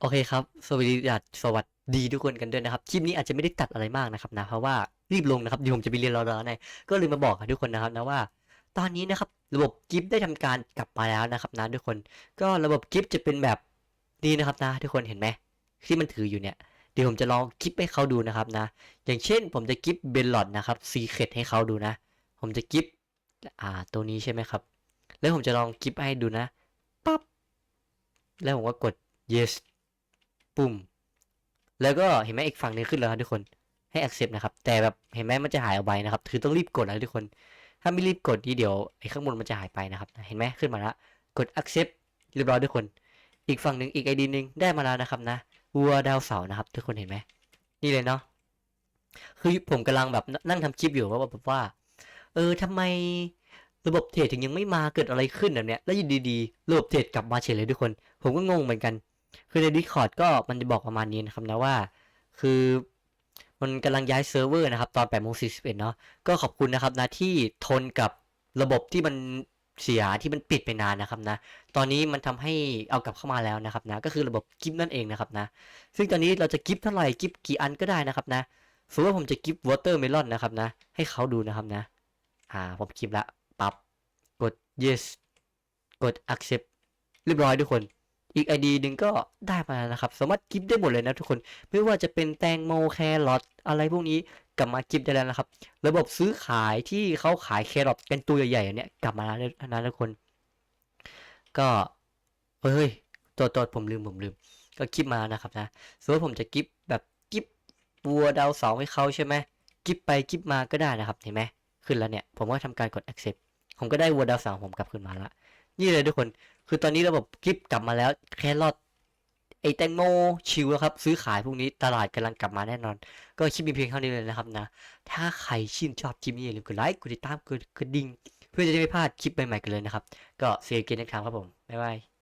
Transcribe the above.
โอเคครับ สวัสดีสวัสดีทุกคนกันด้วยนะครับ คลิปนี้อาจจะไม่ได้ตัดอะไรมากนะครับนะ เพราะว่ารีบลงนะครับเดี๋ยวผมจะไปเรียนรอรอในก็เลยมาบอกกับทุกคนนะครับนะว่า ตอนนี้นะครับระบบกิฟต์ได้ทำการกลับมาแล้วนะครับนะทุกคน ก็ระบบกิฟต์จะเป็นแบบนี้นะครับนะ ทุกคนเห็นไหมที่มันถืออยู่เนี่ย เดี๋ยวผมจะลองกิฟต์ให้เขาดูนะครับนะ อย่างเช่น ผมจะกิฟต์เบลลอดนะครับซีเคดให้เขาดูนะ ผมจะกิฟต์อ่าตัวนี้ใช่ไหมครับ แล้วผมจะลองกิฟต์ให้ดูนะปั๊บแล้วผมก็กด yes ปุ่ม แล้วก็เห็นไหมอีกฝั่งนึงขึ้นแล้วครับทุกคนให้ accept นะครับ แต่แบบเห็นไหมมันจะหายออกไปนะครับคือต้องรีบกดนะทุกคน ถ้าไม่รีบกดนี่เดี๋ยวไอ้ข้างบนมันจะหายไปนะครับ เห็นไหมขึ้นมาแล้วกด accept เรียบร้อยทุกคน อีกฝั่งหนึ่งอีกไอดีหนึ่งได้มาแล้วนะครับนะวัวดาวเสาร์นะครับ ทุกคนเห็นไหมนี่เลยเนาะคือผมกำลังแบบนั่งทำคลิปอยู่ว่าแบบว่า เออทำไมระบบเทรดถึงยังไม่มาเกิดอะไรขึ้นแบบเนี้ยแล้วอยู่ดีๆระบบเทรดกลับมาเฉยเลยทุกคน ผมก็งงเหมือนกัน คือใน Discord ก็มันจะบอกประมาณนี้นะครับนะว่า คือมันกำลังย้ายเซิร์ฟเวอร์นะครับ ตอน8โมง41เนาะก็ขอบคุณนะครับนะที่ทนกับระบบที่มันเสียที่มันปิดไปนานนะครับนะ ตอนนี้มันทำให้เอากลับเข้ามาแล้วนะครับนะ ก็คือระบบกิฟต์นั่นเองนะครับนะ ซึ่งตอนนี้เราจะกิฟต์เท่าไหร่กิฟต์กี่อันก็ได้นะครับนะสมมติว่าผมจะกิฟต์วอเตอร์เมลอนนะครับนะ ให้เขาดูนะครับนะ อ่า ผมกิฟต์ละปับ๊บกด yes กด accept เรียบร้อยทุกคน อีก ID หนึ่งก็ได้มาแล้วนะครับ สามารถกิฟต์ได้หมดเลยนะทุกคน ไม่ว่าจะเป็นแตงโมแครอทอะไรพวกนี้กลับมากิฟต์ได้แล้วนะครับ ระบบซื้อขายที่เขาขายแครอทกันตัวใหญ่ๆอย่างเนี้ยกลับมาแล้วนะทุกคน ก็เฮ้ยตัวตัวผมลืมผมลืม ก็กิฟต์มานะครับนะสมมติผมจะกิฟต์แบบกิฟต์บัวดาวเสาร์ให้เขาใช่ไหมกิฟต์ไปกิฟต์มาก็ได้นะครับเห็นไหมขึ้นแล้วเนี่ยผมก็ทำการกด accept ผมก็ได้วัวดาวเสาร์ผมกลับคืนมาละนี่เลยทุกคน คือตอนนี้ระบบกิฟกลับมาแล้วแครอทไอแตงโมชิวแล้วครับ ซื้อขายพวกนี้ตลาดกำลังกลับมาแน่นอน ก็คลิปมีเพียงเท่านี้เลยนะครับนะ ถ้าใครชื่นชอบคลิปนี้อย่าลืมกดไลค์กดติดตามกดกระดิ่งเพื่อจะได้ไม่พลาดคลิปใหม่ๆกันเลยนะครับ ก็เสียเกนนะครับครับผมบ๊ายบาย